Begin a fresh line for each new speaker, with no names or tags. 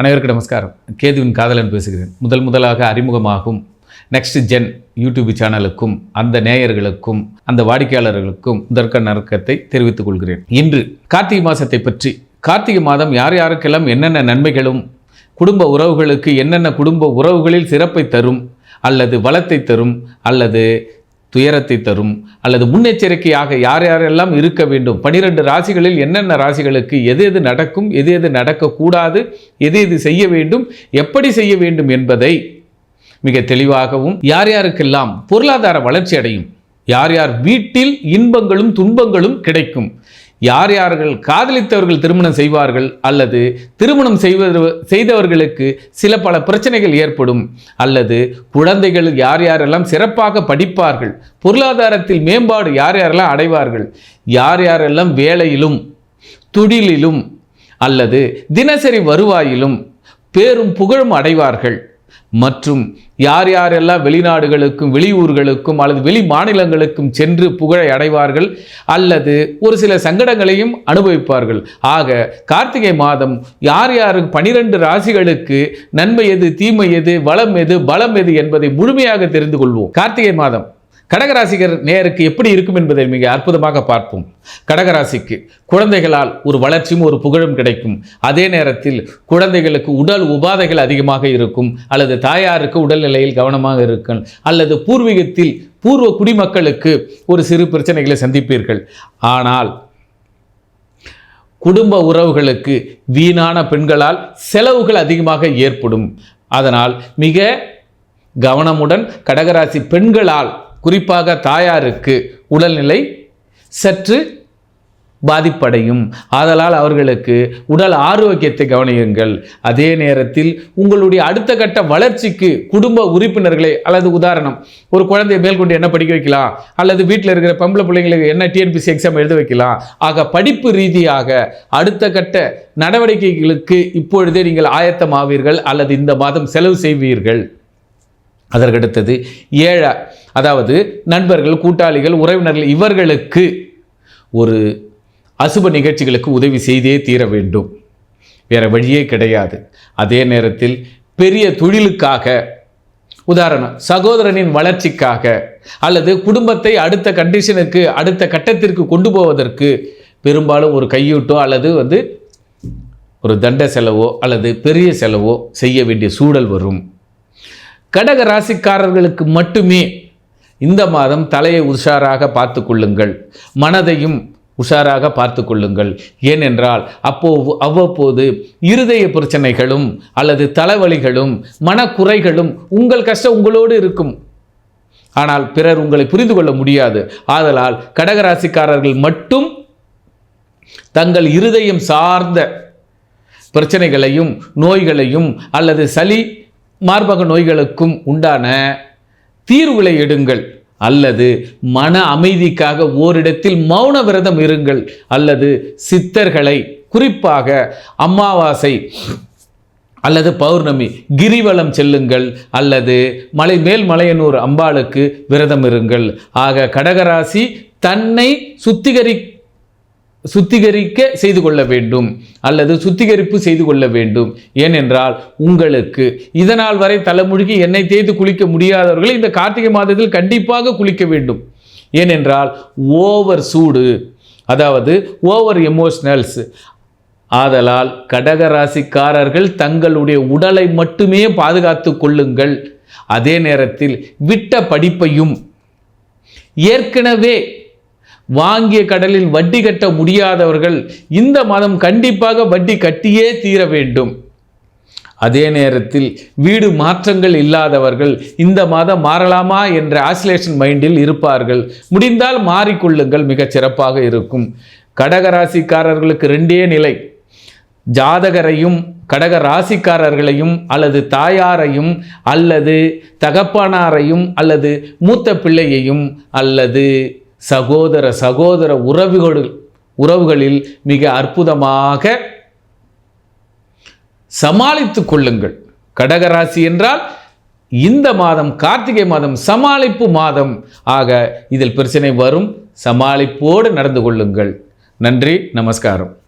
அனைவருக்கு நமஸ்காரம். கேதுவின் காதலன் பேசுகிறேன். முதல் முதலாக அறிமுகமாகும் நெக்ஸ்ட் ஜென் யூடியூப் சேனலுக்கும் அந்த நேயர்களுக்கும் அந்த வாடிக்கையாளர்களுக்கும் முதற்க நறுக்கத்தை தெரிவித்துக் கொள்கிறேன். இன்று கார்த்திகை மாதத்தை பற்றி கார்த்திகை மாதம் யார் யாருக்கெல்லாம் என்னென்ன நன்மைகளும் குடும்ப உறவுகளுக்கு என்னென்ன குடும்ப உறவுகளில் சிறப்பை தரும் அல்லது வளத்தை தரும் அல்லது துயரத்தை தரும் அல்லது முன்னெச்சரிக்கையாக யார் யாரெல்லாம் இருக்க வேண்டும்? பனிரெண்டு ராசிகளில் என்னென்ன ராசிகளுக்கு எது எது நடக்கும் எது எது நடக்கக்கூடாது எது எது செய்ய வேண்டும் எப்படி செய்ய வேண்டும் என்பதை மிக தெளிவாகவும் யார் யாருக்கெல்லாம் பொருளாதார வளர்ச்சி அடையும் யார் யார் வீட்டில் இன்பங்களும் துன்பங்களும் கிடைக்கும் யார் யார்கள் காதலித்தவர்கள் திருமணம் செய்வார்கள் அல்லது திருமணம் செய்வது செய்தவர்களுக்கு சில பல பிரச்சனைகள் ஏற்படும். அல்லது குழந்தைகள் யார் யாரெல்லாம் சிறப்பாக படிப்பார்கள் பொருளாதாரத்தில் மேம்பாடு யார் யாரெல்லாம் அடைவார்கள் யார் யாரெல்லாம் வேலையிலும் தொழிலிலும் அல்லது தினசரி வருவாயிலும் பேரும் புகழும் அடைவார்கள். மற்றும் யார் யாரெல்லாம் வெளிநாடுகளுக்கும் வெளியூர்களுக்கும் அல்லது வெளி மாநிலங்களுக்கும் சென்று புகழை அடைவார்கள் அல்லது ஒரு சில சங்கடங்களையும் அனுபவிப்பார்கள். ஆக கார்த்திகை மாதம் யார் யார் பனிரெண்டு ராசிகளுக்கு நன்மை எது தீமை எது வளம் எது பலம் எது என்பதை முழுமையாக தெரிந்து கொள்வோம். கார்த்திகை மாதம் கடகராசிகர் நேருக்கு எப்படி இருக்கும் என்பதை மிக அற்புதமாக பார்ப்போம். கடகராசிக்கு குழந்தைகளால் ஒரு வளர்ச்சியும் ஒரு புகழும் கிடைக்கும். அதே நேரத்தில் குழந்தைகளுக்கு உடல் உபாதைகள் அதிகமாக இருக்கும். அல்லது தாயாருக்கு உடல்நிலையில் கவனமாக இருக்கும். அல்லது பூர்வீகத்தில் பூர்வ குடிமக்களுக்கு ஒரு சிறு பிரச்சனைகளை சந்திப்பீர்கள். ஆனால் குடும்ப உறவுகளுக்கு வீணான பெண்களால் செலவுகள் அதிகமாக ஏற்படும். அதனால் மிக கவனமுடன் கடகராசி பெண்களால் குறிப்பாக தாயாருக்கு உடல்நிலை சற்று பாதிப்படையும். ஆதலால் அவர்களுக்கு உடல் ஆரோக்கியத்தை கவனியுங்கள். அதே நேரத்தில் உங்களுடைய அடுத்த கட்ட வளர்ச்சிக்கு குடும்ப உறுப்பினர்களை அல்லது உதாரணம் ஒரு குழந்தையை மேற்கொண்டு என்ன படிக்க வைக்கலாம் அல்லது வீட்டில் இருக்கிற பொம்பளை பிள்ளைங்களுக்கு என்ன டிஎன்பிசி எக்ஸாம் எழுத வைக்கலாம். ஆக படிப்பு ரீதியாக அடுத்த கட்ட நடவடிக்கைகளுக்கு இப்பொழுதே நீங்கள் ஆயத்தமாவீர்கள் அல்லது இந்த மாதம் செலவு செய்வீர்கள். அதற்கடுத்தது ஏழா அதாவது நண்பர்கள் கூட்டாளிகள் உறவினர்கள் இவர்களுக்கு ஒரு அசுப நிகழ்ச்சிகளுக்கு உதவி செய்தே தீர வேண்டும். வேறு வழியே கிடையாது. அதே நேரத்தில் பெரிய தொழிலுக்காக உதாரணம் சகோதரனின் வளர்ச்சிக்காக அல்லது குடும்பத்தை அடுத்த கண்டிஷனுக்கு அடுத்த கட்டத்திற்கு கொண்டு போவதற்கு பெரும்பாலும் ஒரு கையூட்டோ அல்லது வந்து ஒரு தண்ட செலவோ அல்லது பெரிய செலவோ செய்ய வேண்டிய சூழல் வரும். கடக ராசிக்காரர்களுக்கு மட்டுமே இந்த மாதம் தலையை உஷாராக பார்த்து கொள்ளுங்கள் மனதையும் உஷாராக பார்த்து கொள்ளுங்கள் ஏனென்றால் அப்போ அவ்வப்போது இருதய பிரச்சனைகளும் அல்லது தலைவலிகளும் மனக்குறைகளும் உங்கள் கஷ்டம் உங்களோடு இருக்கும். ஆனால் பிறர் உங்களை புரிந்து கொள்ள முடியாது. ஆதலால் கடகராசிக்காரர்கள் மட்டும் தங்கள் இருதயம் சார்ந்த பிரச்சனைகளையும் நோய்களையும் அல்லது சளி மார்பக நோய்களுக்கும் உண்டான தீர்வுகளை எடுங்கள். அல்லது மன அமைதிக்காக ஓரிடத்தில் மௌன விரதம் இருங்கள். அல்லது சித்தர்களை குறிப்பாக அமாவாசை அல்லது பௌர்ணமி கிரிவலம் செல்லுங்கள். அல்லது மலை மேல் மலையனூர் அம்பாளுக்கு விரதம் இருங்கள். ஆக கடகராசி தன்னை சுத்திகரி சுத்திகரிக்க செய்து கொள்ள வேண்டும் அல்லது சுத்திகரிப்பு செய்து கொள்ள வேண்டும். ஏனென்றால் உங்களுக்கு இதனால் வரை தலைமுழுகி எண்ணெய் தேய்த்து குளிக்க முடியாதவர்கள் இந்த கார்த்திகை மாதத்தில் கண்டிப்பாக குளிக்க வேண்டும். ஏனென்றால் ஓவர் சூடு அதாவது ஓவர் எமோஷ்னல்ஸ். ஆதலால் கடகராசிக்காரர்கள் தங்களுடைய உடலை மட்டுமே பாதுகாத்து கொள்ளுங்கள். அதே நேரத்தில் விட்ட படிப்பையும் ஏற்கனவே வாங்கிய கடலில் வட்டி கட்ட முடியாதவர்கள் இந்த மாதம் கண்டிப்பாக வட்டி கட்டியே தீர வேண்டும். அதே நேரத்தில் வீடு மாற்றங்கள் இல்லாதவர்கள் இந்த மாதம் மாறலாமா என்ற ஆசிலேஷன் மைண்டில் இருப்பார்கள். முடிந்தால் மாறிக்கொள்ளுங்கள் மிகச் சிறப்பாக இருக்கும். கடகராசிக்காரர்களுக்கு ரெண்டே நிலை. ஜாதகரையும் கடக ராசிக்காரர்களையும் அல்லது தாயாரையும் அல்லது தகப்பனாரையும் அல்லது மூத்த பிள்ளையையும் அல்லது சகோதர சகோதர உறவுகள் உறவுகளில் மிக அற்புதமாக சமாளித்து கொள்ளுங்கள். கடகராசி என்றால் இந்த மாதம் கார்த்திகை மாதம் சமாளிப்பு மாதம். ஆக இதில் பிரச்சனை வரும். சமாளிப்போடு நடந்து கொள்ளுங்கள். நன்றி நமஸ்காரம்.